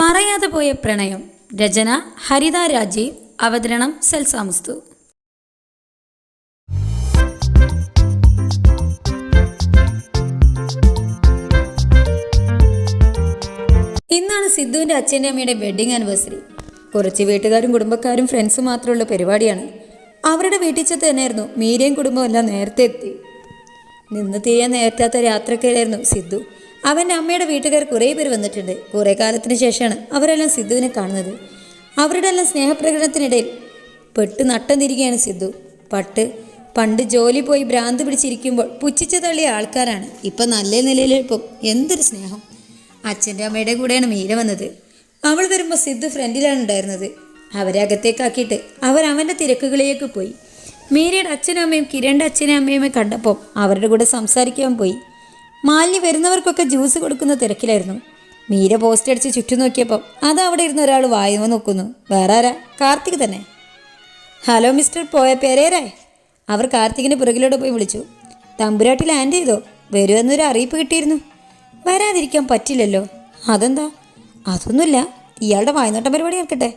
പറയാതെ പോയ പ്രണയം. രചന ഹരിത രാജീവ്. അവതരണം സെൽസാമുസ്തു ഇന്നാണ് സിദ്ധുവിന്റെ അച്ഛന്റെ അമ്മയുടെ വെഡിങ് ആനിവേഴ്സറി കുറച്ച് വീട്ടുകാരും കുടുംബക്കാരും ഫ്രണ്ട്സും മാത്രമുള്ള പരിപാടിയാണ്. അവരുടെ വീട്ടിൽ ചെത്ത് തന്നെയായിരുന്നു മീരയും കുടുംബവും എല്ലാം നേരത്തെ എത്തി. നിന്ന് തീയാൻ നേരത്താത്ത യാത്രക്കാരായിരുന്നു സിദ്ധു. അവന്റെ അമ്മയുടെ വീട്ടുകാർ കുറേ പേര് വന്നിട്ടുണ്ട്. കുറേ കാലത്തിന് ശേഷമാണ് അവരെല്ലാം സിദ്ധുവിനെ കാണുന്നത്. അവരുടെ എല്ലാം സ്നേഹപ്രകടനത്തിനിടയിൽ പെട്ട് നട്ടം തിരികെയാണ് സിദ്ധു. പട്ട് പണ്ട് ജോലി പോയി ഭ്രാന്ത് പിടിച്ചിരിക്കുമ്പോൾ പുച്ഛിച്ചു തള്ളിയ ആൾക്കാരാണ്. ഇപ്പം നല്ല നിലയിലിപ്പം എന്തൊരു സ്നേഹം. അച്ഛന്റെ അമ്മയുടെ കൂടെയാണ് മീര വന്നത്. അവൾ വരുമ്പോൾ സിദ്ധു ഫ്രണ്ടിലാണ് ഉണ്ടായിരുന്നത്. അവരെ അകത്തേക്കാക്കിയിട്ട് അവർ അവന്റെ തിരക്കുകളിലേക്ക് പോയി. മീരയുടെ അച്ഛനും അമ്മയും കിരണിന്റെ അച്ഛനും അമ്മയും കണ്ടപ്പോൾ അവരുടെ കൂടെ സംസാരിക്കാൻ പോയി. മാലിന്യ വരുന്നവർക്കൊക്കെ ജ്യൂസ് കൊടുക്കുന്ന തിരക്കിലായിരുന്നു. മീര പോസ്റ്റ് അടിച്ച് ചുറ്റും നോക്കിയപ്പോൾ അത് അവിടെ ഇരുന്ന് ഒരാൾ വായുവോ നോക്കുന്നു. വേറെ ആരാ? കാർത്തിക് തന്നെ. ഹലോ മിസ്റ്റർ പോയ പെരേരായ് അവർ കാർത്തികിന്റെ പുറകിലൂടെ പോയി വിളിച്ചു. തമ്പുരാട്ടി ലാൻഡ് ചെയ്തോ? വരുമെന്നൊരു അറിയിപ്പ് കിട്ടിയിരുന്നു. വരാതിരിക്കാൻ പറ്റില്ലല്ലോ. അതെന്താ? അതൊന്നുമില്ല. ഇയാളുടെ വായ്നോട്ടം പരിപാടി ആർക്കട്ടെ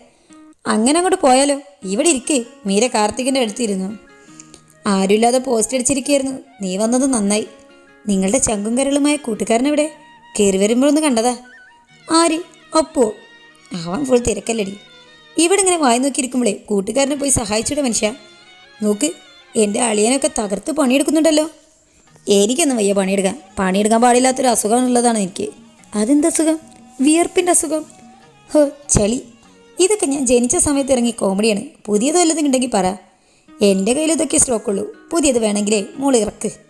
അങ്ങനെ അങ്ങോട്ട് പോയാലോ? ഇവിടെ ഇരിക്കേ. മീര കാർത്തികിന്റെ അടുത്തിരുന്നു ആരുമില്ലാതെ പോസ്റ്റ് അടിച്ചിരിക്കുകയായിരുന്നു. നീ വന്നത് നന്നായി. നിങ്ങളുടെ ചങ്കും കരളുമായ കൂട്ടുകാരനെവിടെ? കയറി വരുമ്പോഴൊന്ന് കണ്ടതാ. ആര്? അപ്പോ? അവൻ ഫുൾ തിരക്കല്ലടി. ഇവിടെ ഇങ്ങനെ വായി നോക്കിയിരിക്കുമ്പോഴേ കൂട്ടുകാരനെ പോയി സഹായിച്ചൂടെ മനുഷ്യ. നോക്ക് എന്റെ അളിയനൊക്കെ തകർത്ത് പണിയെടുക്കുന്നുണ്ടല്ലോ. എനിക്കൊന്നും വയ്യ പണിയെടുക്കാൻ. പണിയെടുക്കാൻ പാടില്ലാത്തൊരു അസുഖമാണുള്ളതാണ് എനിക്ക്. അതെന്താ അസുഖം? വിയർപ്പിന്റെ അസുഖം. ഹോ ചളി. ഇതൊക്കെ ഞാൻ ജനിച്ച സമയത്ത് ഇറങ്ങി കോമഡിയാണ്. പുതിയത് വല്ലതും ഉണ്ടെങ്കിൽ പറ. എന്റെ കയ്യിൽ ഇതൊക്കെ സ്റ്റോക്കുള്ളൂ പുതിയത് വേണമെങ്കിലേ മോൾ ഇറക്ക്.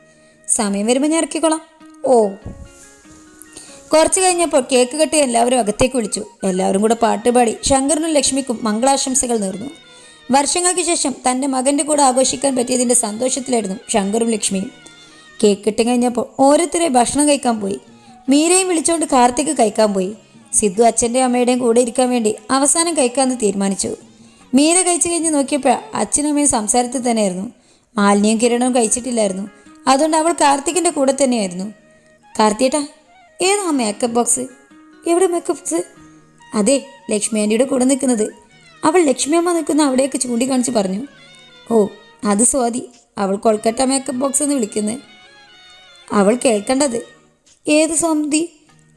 സമയം വരുമ്പോൾ ഞാൻ ഇറക്കിക്കോളാം. ഓ. കുറച്ച് കഴിഞ്ഞപ്പോൾ കേക്ക് കെട്ടി എല്ലാവരും അകത്തേക്ക് വിളിച്ചു. എല്ലാവരും കൂടെ പാട്ടുപാടി ശങ്കറിനും ലക്ഷ്മിക്കും മംഗളാശംസകൾ നേർന്നു. വർഷങ്ങൾക്ക് ശേഷം തന്റെ മകന്റെ കൂടെ ആഘോഷിക്കാൻ പറ്റിയതിന്റെ സന്തോഷത്തിലായിരുന്നു ശങ്കറും ലക്ഷ്മിയും. കേക്ക് കെട്ടി കഴിഞ്ഞപ്പോൾ ഓരോരുത്തരെ ഭക്ഷണം കഴിക്കാൻ പോയി. മീരയും വിളിച്ചുകൊണ്ട് കാർത്തിക് കഴിക്കാൻ പോയി. സിദ്ധു അച്ഛന്റെയും അമ്മയുടെയും കൂടെ ഇരിക്കാൻ വേണ്ടി അവസാനം കഴിക്കാമെന്ന് തീരുമാനിച്ചു. മീര കഴിച്ചു കഴിഞ്ഞ് നോക്കിയപ്പോൾ അച്ഛനും അമ്മയും സംസാരത്തിൽ തന്നെയായിരുന്നു. മാലിന്യവും കിരണവും കഴിച്ചിട്ടില്ലായിരുന്നു. അതുകൊണ്ട് അവൾ കാർത്തികിന്റെ കൂടെ തന്നെയായിരുന്നു. കാർത്തിയേട്ടാ ഏതാ മേക്കപ്പ് ബോക്സ് എവിടെ മേക്കപ്പ് ബോക്സ് അതെ ലക്ഷ്മി ആന്റിയുടെ കൂടെ നിൽക്കുന്നത്. അവൾ ലക്ഷ്മി അമ്മ നിൽക്കുന്ന അവിടെയൊക്കെ ചൂണ്ടിക്കാണിച്ച് പറഞ്ഞു. ഓ അത് സ്വാതി. അവൾ കൊൽക്കട്ട മേക്കപ്പ് ബോക്സ് എന്ന് വിളിക്കുന്നത് അവൾ കേൾക്കേണ്ടത്. ഏത് സ്വാതി?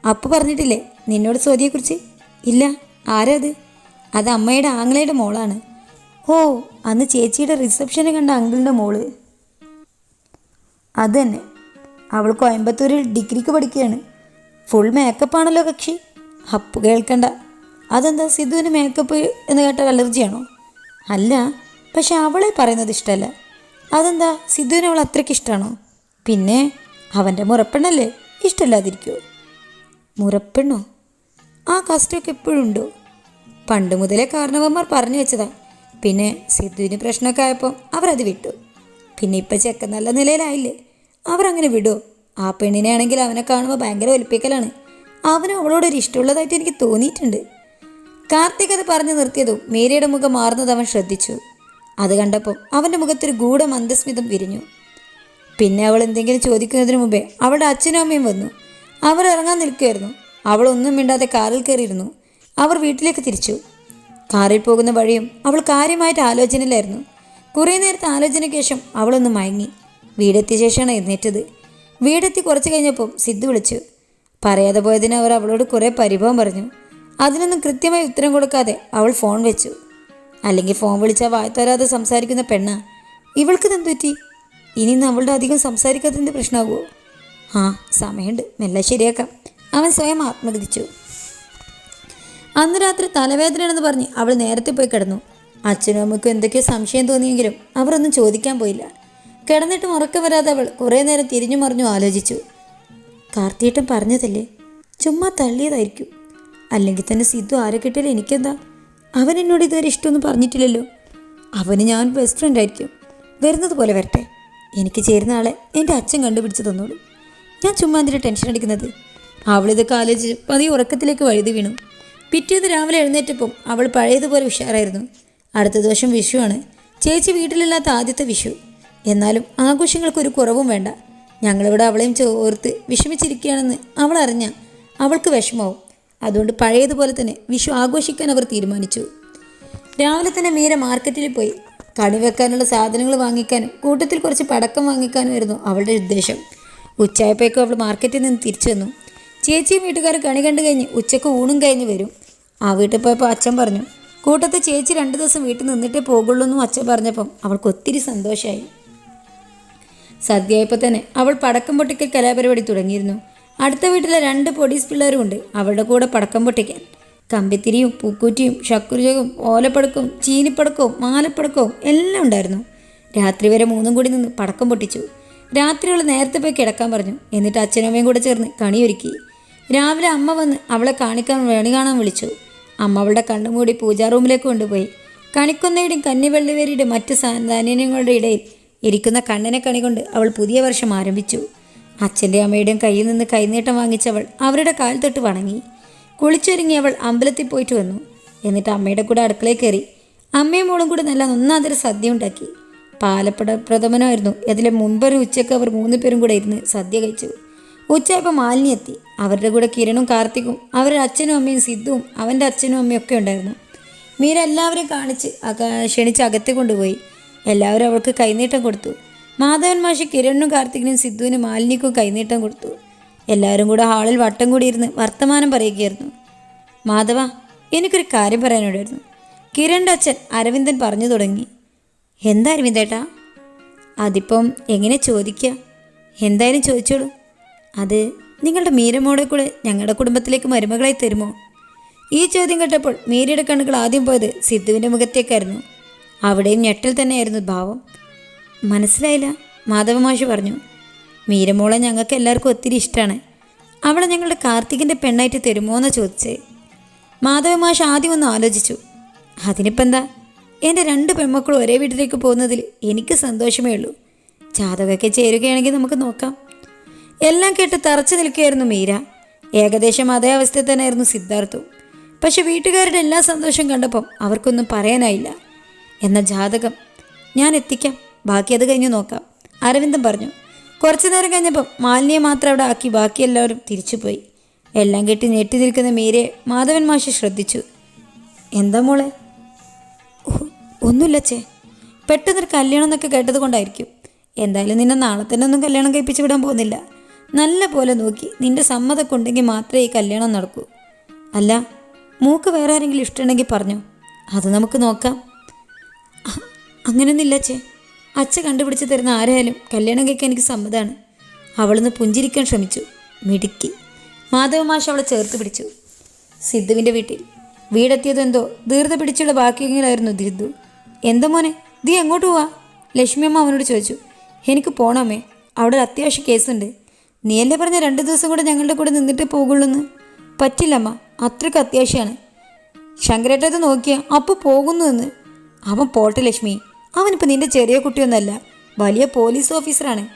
അപ്പ പറഞ്ഞിട്ടില്ലേ നിന്നോട് സ്വാതിയെക്കുറിച്ച്? ഇല്ല ആരാ അത്? അത് അമ്മയുടെ ആങ്ങളയുടെ മോളാണ്. ഓ അന്ന് ചേച്ചിയുടെ റിസപ്ഷന് കണ്ട അങ്കിളിന്റെ മോൾ. അത് തന്നെ അവൾ കോയമ്പത്തൂരിൽ ഡിഗ്രിക്ക് പഠിക്കുകയാണ്. ഫുൾ മേക്കപ്പ് ആണല്ലോ കക്ഷി. അപ്പ് കേൾക്കണ്ട. അതെന്താ സിദ്ധുവിന് മേക്കപ്പ് എന്ന് കേട്ടാൽ അലർജിയാണോ? അല്ല പക്ഷെ അവളെ പറയുന്നത് ഇഷ്ടമല്ല അതെന്താ സിദ്ധുവിന് അവൾ അത്രയ്ക്ക് ഇഷ്ടമാണോ പിന്നെ അവന്റെ മുറപ്പെണ്ണല്ലേ ഇഷ്ടമില്ലാതിരിക്കുമോ മുറപ്പെണ്ണോ? ആ കസ്റ്റമൊക്കെ എപ്പോഴും ഉണ്ടോ? പണ്ട് മുതലേ കാരണവന്മാർ പറഞ്ഞു വെച്ചതാ. പിന്നെ സിദ്ധുവിന് പ്രശ്നമൊക്കെ ആയപ്പോൾ അവരത് വിട്ടു. പിന്നെ ഇപ്പം ചെക്കൻ നല്ല നിലയിലായില്ലേ? അങ്ങനെ വിടോ. ആ പെണ്ണിനെ ആണെങ്കിൽ അവനെ കാണുമ്പോൾ ഭയങ്കര ഒലിപ്പിക്കലാണ്. അവനും അവളോടൊരു ഇഷ്ടമുള്ളതായിട്ട് എനിക്ക് തോന്നിയിട്ടുണ്ട്. കാർത്തിക് അത് പറഞ്ഞു നിർത്തിയതും മേരിയുടെ മുഖം മാറുന്നത് അവൻ ശ്രദ്ധിച്ചു. അത് കണ്ടപ്പോൾ അവന്റെ മുഖത്തൊരു ഗൂഢ മന്ദസ്മിതം വിരിഞ്ഞു. പിന്നെ അവൾ എന്തെങ്കിലും ചോദിക്കുന്നതിന് മുമ്പേ അവളുടെ അച്ഛനും അമ്മയും വന്നു. അവർ ഇറങ്ങാൻ നിൽക്കുകയായിരുന്നു അവൾ ഒന്നും മിണ്ടാതെ കാറിൽ കയറിയിരുന്നു. അവർ വീട്ടിലേക്ക് തിരിച്ചു. കാറിൽ പോകുന്ന വഴിയും അവൾ കാര്യമായിട്ട് ആലോചനയിലായിരുന്നു കുറേ നേരത്തെ ആലോചനയ്ക്ക് ശേഷം അവളൊന്ന് മയങ്ങി. വീടെത്തിയ ശേഷമാണ് എഴുന്നേറ്റത്. വീടെത്തി കുറച്ച് കഴിഞ്ഞപ്പോൾ സിദ്ധു വിളിച്ചു. പറയാതെ പോയതിന് അവർ അവളോട് കുറേ പരിഭവം പറഞ്ഞു. അതിനൊന്നും കൃത്യമായി ഉത്തരം കൊടുക്കാതെ അവൾ ഫോൺ വെച്ചു. അല്ലെങ്കിൽ ഫോൺ വിളിച്ചാൽ വായി തരാതെ സംസാരിക്കുന്ന പെണ്ണ. ഇവൾക്ക് പറ്റി? ഇനി അവളുടെ അധികം സംസാരിക്കാത്തതിന്റെ പ്രശ്നമാകുമോ? ആ സമയമുണ്ട്. മെല്ലെ ശരിയാക്കാം. അവൻ സ്വയം ആത്മഗതിച്ചു. അന്ന് രാത്രി തലവേദനയാണെന്ന് പറഞ്ഞ് അവൾ നേരത്തെ പോയി കിടന്നു. അച്ഛനും അമ്മയ്ക്കും എന്തൊക്കെയോ സംശയം തോന്നിയെങ്കിലും അവരൊന്നും ചോദിക്കാൻ പോയില്ല. കിടന്നിട്ടും ഉറക്കം വരാതെ അവൾ കുറേ നേരം തിരിഞ്ഞു മറിഞ്ഞു ആലോചിച്ചു. കാർത്തിയേട്ടൻ പറഞ്ഞതല്ലേ? ചുമ്മാ തള്ളിയതായിരിക്കും. അല്ലെങ്കിൽ തന്നെ സിദ്ധു ആരെ കിട്ടിയാലും എനിക്കെന്താ? അവൻ എന്നോട് ഇതുവരെ ഇഷ്ടമൊന്നും പറഞ്ഞിട്ടില്ലല്ലോ. അവന് ഞാൻ ബെസ്റ്റ് ഫ്രണ്ട് ആയിരിക്കും. വരുന്നത് പോലെ വരട്ടെ. എനിക്ക് ചേരുന്ന ആളെ എന്റെ അച്ഛൻ കണ്ടുപിടിച്ച് തന്നോളൂ. ഞാൻ ചുമ്മാ എന്തിനാ ടെൻഷൻ അടിക്കുന്നത്? അവളിതൊക്കെ ആലോചിച്ച് പതിയെ ഉറക്കത്തിലേക്ക് വഴുതി വീണു. പിറ്റേന്ന് രാവിലെ എഴുന്നേറ്റപ്പം അവൾ പഴയതുപോലെ ഉഷാറായിരുന്നു. അടുത്ത ദിവസം വിഷുവാണ്. ചേച്ചി വീട്ടിലില്ലാത്ത ആദ്യത്തെ വിഷു. എന്നാലും ആഘോഷങ്ങൾക്കൊരു കുറവും വേണ്ട. ഞങ്ങളിവിടെ അവളെയും ചോർത്ത് വിഷമിച്ചിരിക്കുകയാണെന്ന് അവൾ അറിഞ്ഞ അവൾക്ക് വിഷമാവും. അതുകൊണ്ട് പഴയതുപോലെ തന്നെ വിഷു ആഘോഷിക്കാൻ അവർ തീരുമാനിച്ചു. രാവിലെ തന്നെ മീര മാർക്കറ്റിൽ പോയി. കണി വെക്കാനുള്ള സാധനങ്ങൾ വാങ്ങിക്കാനും കൂട്ടത്തിൽ കുറച്ച് പടക്കം വാങ്ങിക്കാനുമായിരുന്നു അവളുടെ ഉദ്ദേശം. ഉച്ചയായപ്പോഴേക്കും അവൾ മാർക്കറ്റിൽ നിന്ന് തിരിച്ചു വന്നു. ചേച്ചിയും വീട്ടുകാർ കണി കണ്ടു കഴിഞ്ഞ് ഉച്ചയ്ക്ക് ഊണും കഴിഞ്ഞ് വരും. ആ വീട്ടിൽ പോയപ്പോൾ അച്ഛൻ പറഞ്ഞു കൂട്ടത്തിൽ ചേച്ചി രണ്ട് ദിവസം വീട്ടിൽ നിന്നിട്ടേ പോകുള്ളൂ എന്നും അച്ഛൻ പറഞ്ഞപ്പം അവൾക്ക് ഒത്തിരി സന്തോഷമായി സദ്യയായപ്പോൾ തന്നെ അവൾ പടക്കം പൊട്ടിക്കൽ കലാപരിപാടി തുടങ്ങിയിരുന്നു. അടുത്ത വീട്ടിലെ രണ്ട് പൊടീസ് പിള്ളേരും ഉണ്ട് അവരുടെ കൂടെ പടക്കം പൊട്ടിക്കാൻ. കമ്പിത്തിരിയും പൂക്കൂറ്റിയും ശക്കുരുജകവും ഓലപ്പടക്കവും ചീനിപ്പടക്കവും മാലപ്പടക്കവും എല്ലാം ഉണ്ടായിരുന്നു. രാത്രി വരെ മൂന്നും കൂടി നിന്ന് പടക്കം പൊട്ടിച്ചു. രാത്രിയുള്ള നേരത്തെ പോയി കിടക്കാൻ പറഞ്ഞു. എന്നിട്ട് അച്ഛനമ്മയും കൂടെ ചേർന്ന് കണിയൊരുക്കി. രാവിലെ അമ്മ വന്ന് അവളെ കാണിക്കാൻ വേണി കാണാൻ വിളിച്ചു. അമ്മ അവളുടെ കണ്ണും മൂടി പൂജാ റൂമിലേക്ക് കൊണ്ടുപോയി. കണിക്കൊന്നയുടെയും കന്നിവെള്ളിവേരിയുടെ മറ്റ് സാന്താനീനങ്ങളുടെ ഇടയിൽ ഇരിക്കുന്ന കണ്ണനെ കണി കൊണ്ട് അവൾ പുതിയ വർഷം ആരംഭിച്ചു. അച്ഛന്റെ അമ്മയുടെയും കയ്യിൽ നിന്ന് കൈനീട്ടം വാങ്ങിച്ചവൾ അവരുടെ കാൽ തൊട്ട് വണങ്ങി. കുളിച്ചൊരുങ്ങി അവൾ അമ്പലത്തിൽ പോയിട്ട് വന്നു. എന്നിട്ട് അമ്മയുടെ കൂടെ അടുക്കളയിൽ കയറി അമ്മയും മോളും കൂടെ നല്ല ഒന്നാന്തര സദ്യ ഉണ്ടാക്കി. പാലപ്പട പ്രഥമനായിരുന്നു. അതിലെ മുൻപൊരു ഉച്ചയ്ക്ക് അവർ മൂന്ന് പേരും കൂടെ ഇരുന്ന് സദ്യ കഴിച്ചു. ഉച്ചയായപ്പോൾ മാലിനി എത്തി. അവരുടെ കൂടെ കിരണും കാർത്തികും അവരുടെ അച്ഛനും അമ്മയും സിദ്ധുവും അവന്റെ അച്ഛനും അമ്മയും ഒക്കെ ഉണ്ടായിരുന്നു. മീര എല്ലാവരെയും കാണിച്ച് ക്ഷണിച്ച് അകത്ത് കൊണ്ടുപോയി. എല്ലാവരും അവൾക്ക് കൈനീട്ടം കൊടുത്തു. മാധവൻ മാഷി കിരണിനും കാർത്തികിനും സിദ്ധുവിനും മാലിനിക്കും കൈനീട്ടം കൊടുത്തു. എല്ലാവരും കൂടെ ഹാളിൽ വട്ടം കൂടിയിരുന്ന് വർത്തമാനം പറയുകയായിരുന്നു. മാധവ എനിക്കൊരു കാര്യം പറയാനുണ്ടായിരുന്നു. കിരണിന്റെ അച്ഛൻ അരവിന്ദൻ പറഞ്ഞു തുടങ്ങി. എന്താ അരവിന്ദേട്ടാ? അതിപ്പം എങ്ങനെ ചോദിക്കുക എന്തായാലും ചോദിച്ചോളൂ. അത് നിങ്ങളുടെ മീരമോടെ കൂടെ ഞങ്ങളുടെ കുടുംബത്തിലേക്ക് മരുമകളായി തരുമോ? ഈ ചോദ്യം കേട്ടപ്പോൾ മീരയുടെ കണ്ണുകൾ ആദ്യം പോയത് സിദ്ധുവിന്റെ മുഖത്തേക്കായിരുന്നു. അവിടെയും ഞെട്ടൽ തന്നെയായിരുന്നു ഭാവം. മനസ്സിലായില്ല മാധവമാഷി പറഞ്ഞു. മീരമോളെ ഞങ്ങൾക്ക് എല്ലാവർക്കും ഒത്തിരി ഇഷ്ടമാണ് അവളെ ഞങ്ങളുടെ കാർത്തികിന്റെ പെണ്ണായിട്ട് തരുമോ എന്ന് ചോദിച്ചേ മാധവമാഷ് ആദ്യം ഒന്ന് ആലോചിച്ചു. അതിനിപ്പോൾ എന്താ? എന്റെ രണ്ട് പെൺമക്കളും ഒരേ വീട്ടിലേക്ക് പോകുന്നതിൽ എനിക്ക് സന്തോഷമേ ഉള്ളൂ. ജാതകമൊക്കെ ചേരുകയാണെങ്കിൽ നമുക്ക് നോക്കാം. എല്ലാം കേട്ട് തറച്ചു നിൽക്കുകയായിരുന്നു മീര. ഏകദേശം അതേ അവസ്ഥയിൽ തന്നെയായിരുന്നു സിദ്ധാർത്ഥു. പക്ഷെ വീട്ടുകാരുടെ എല്ലാ സന്തോഷം കണ്ടപ്പം അവർക്കൊന്നും പറയാനായില്ല. എന്ന ജാതകം ഞാൻ എത്തിക്കാം. ബാക്കി അത് കഴിഞ്ഞ് നോക്കാം. അരവിന്ദൻ പറഞ്ഞു. കുറച്ചു നേരം കഴിഞ്ഞപ്പം മാലിന്യെ മാത്രം അവിടെ ആക്കി ബാക്കി എല്ലാവരും തിരിച്ചുപോയി. എല്ലാം കെട്ടി ഞെട്ടി നിൽക്കുന്ന മീരയെ മാധവൻ മാഷി ശ്രദ്ധിച്ചു. എന്താ മോളെ? ഓ, ഒന്നുമില്ല ചേ. പെട്ടെന്നൊരു കല്യാണം എന്നൊക്കെ കേട്ടത് കൊണ്ടായിരിക്കും. എന്തായാലും നിന്നെ നാളെ തന്നെ ഒന്നും കല്യാണം കഴിപ്പിച്ച് വിടാൻ പോകുന്നില്ല. നല്ല പോലെ നോക്കി നിന്റെ സമ്മതമൊക്കെ ഉണ്ടെങ്കിൽ മാത്രമേ ഈ കല്യാണം നടക്കൂ. അല്ല മൂക്ക് വേറെ ആരെങ്കിലും ഇഷ്ടമുണ്ടെങ്കിൽ പറഞ്ഞു. അത് നമുക്ക് നോക്കാം. അങ്ങനെയൊന്നുമില്ല ചേ അച്ഛ. കണ്ടുപിടിച്ച് തരുന്ന ആരായാലും കല്യാണം കഴിക്കാൻ എനിക്ക് സമ്മതമാണ് അവളൊന്ന് പുഞ്ചിരിക്കാൻ ശ്രമിച്ചു. മിടുക്കി. മാധവമാഷ് അവളെ ചേർത്ത് പിടിച്ചു. സിദ്ധുവിന്റെ വീട്ടിൽ. വീടെത്തിയതെന്തോ ദീർഘ പിടിച്ചുള്ള ബാക്കിയെങ്കിലായിരുന്നു ദിദ്ദു എന്താ മോനെ? ദീ എങ്ങോട്ട് പോവാ? ലക്ഷ്മിയമ്മ അവനോട് ചോദിച്ചു. എനിക്ക് പോണമേ അവിടെ ഒരു അത്യാവശ്യ കേസുണ്ട്. നീയല്ലേ പറഞ്ഞ രണ്ട് ദിവസം കൂടെ ഞങ്ങളുടെ കൂടെ നിന്നിട്ടേ പോകുള്ളൂന്ന്? പറ്റില്ലമ്മ അത്രയ്ക്ക് അത്യാവശ്യമാണ് ശങ്കരേട്ടത് നോക്കിയ അപ്പോൾ പോകുന്നു എന്ന് അവൻ പോട്ടെ ലക്ഷ്മി അവനിപ്പോൾ നിന്റെ ചെറിയ കുട്ടിയൊന്നല്ല വലിയ പോലീസ് ഓഫീസറാണ്.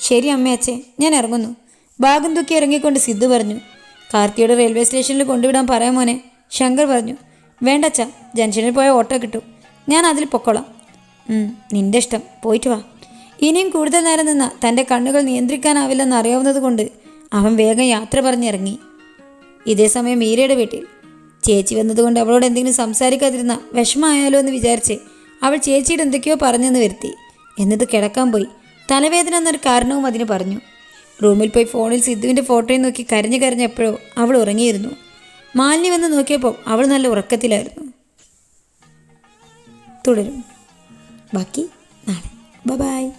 ശരി അമ്മ അച്ഛേ ഞാൻ ഇറങ്ങുന്നു. ഭാഗം തൂക്കി ഇറങ്ങിക്കൊണ്ട് സിദ്ധു പറഞ്ഞു. കാർത്തിയുടെ റെയിൽവേ സ്റ്റേഷനിൽ കൊണ്ടുവിടാൻ പറയാം മോനെ ശങ്കർ പറഞ്ഞു. വേണ്ട അച്ഛാ ജംഗ്ഷനിൽ പോയ ഓട്ടോ കിട്ടും. ഞാൻ അതിൽ പൊക്കോളാം. നിന്റെ ഇഷ്ടം. പോയിട്ട് വാ. ഇനിയും കൂടുതൽ നേരം നിന്ന് തന്റെ കണ്ണുകൾ നിയന്ത്രിക്കാനാവില്ലെന്ന് അറിയാവുന്നത് കൊണ്ട് അവൻ വേഗം യാത്ര പറഞ്ഞിറങ്ങി. ഇതേ സമയം മീരയുടെ വീട്ടിൽ. ചേച്ചി വന്നതുകൊണ്ട് അവളോട് എന്തെങ്കിലും സംസാരിക്കാതിരുന്ന വിഷമമായാലോ എന്ന് വിചാരിച്ച് അവൾ ചേച്ചിയുടെ എന്തൊക്കെയോ പറഞ്ഞെന്ന് വരുത്തി. എന്നിട്ട് കിടക്കാൻ പോയി. തലവേദന എന്നൊരു കാരണവും അതിന് പറഞ്ഞു. റൂമിൽ പോയി ഫോണിൽ സിദ്ധുവിന്റെ ഫോട്ടോയും നോക്കി കരഞ്ഞു കരഞ്ഞപ്പോഴോ അവൾ ഉറങ്ങിയിരുന്നു. മാലിന്യം വന്ന് നോക്കിയപ്പോൾ അവൾ നല്ല ഉറക്കത്തിലായിരുന്നു. തുടരും. ബാക്കി നാളെ. ബ ബായ്